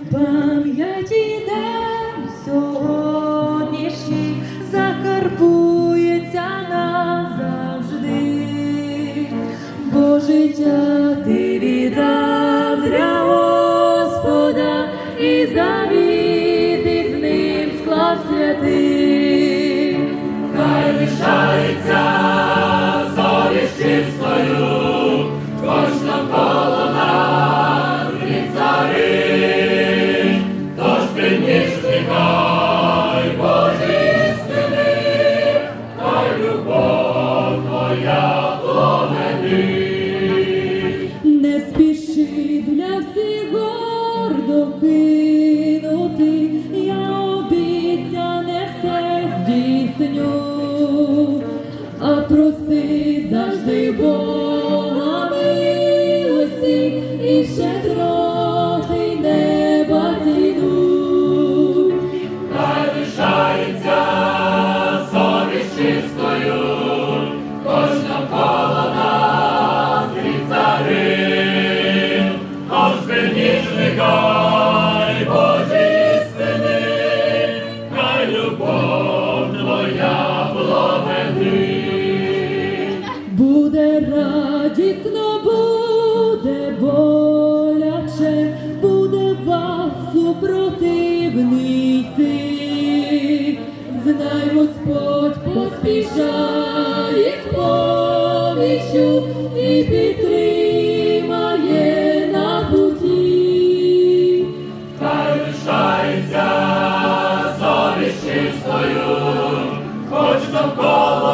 пам'яті день сьогоднішній закарбується назавжди, бо життя ти віддав для Господа і завіти з ним склав святий. не спіши для всіх гордо я обіцяне все здійсню, а проси завжди Бог. Твоя благодать. буде радісно, буде боляче, буде вас супротивний ти. знай Господь поспішає з помічю і біду.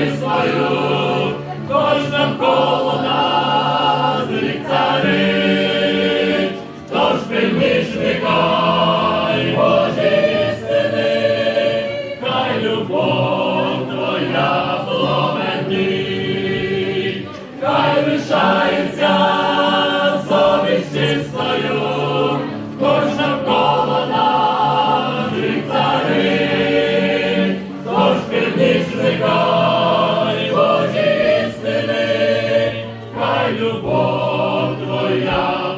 Єсною, кожна коло нас лікарі, тож приміжника й Божі хай любов твоя хай лишається совість чистою. любов твоя.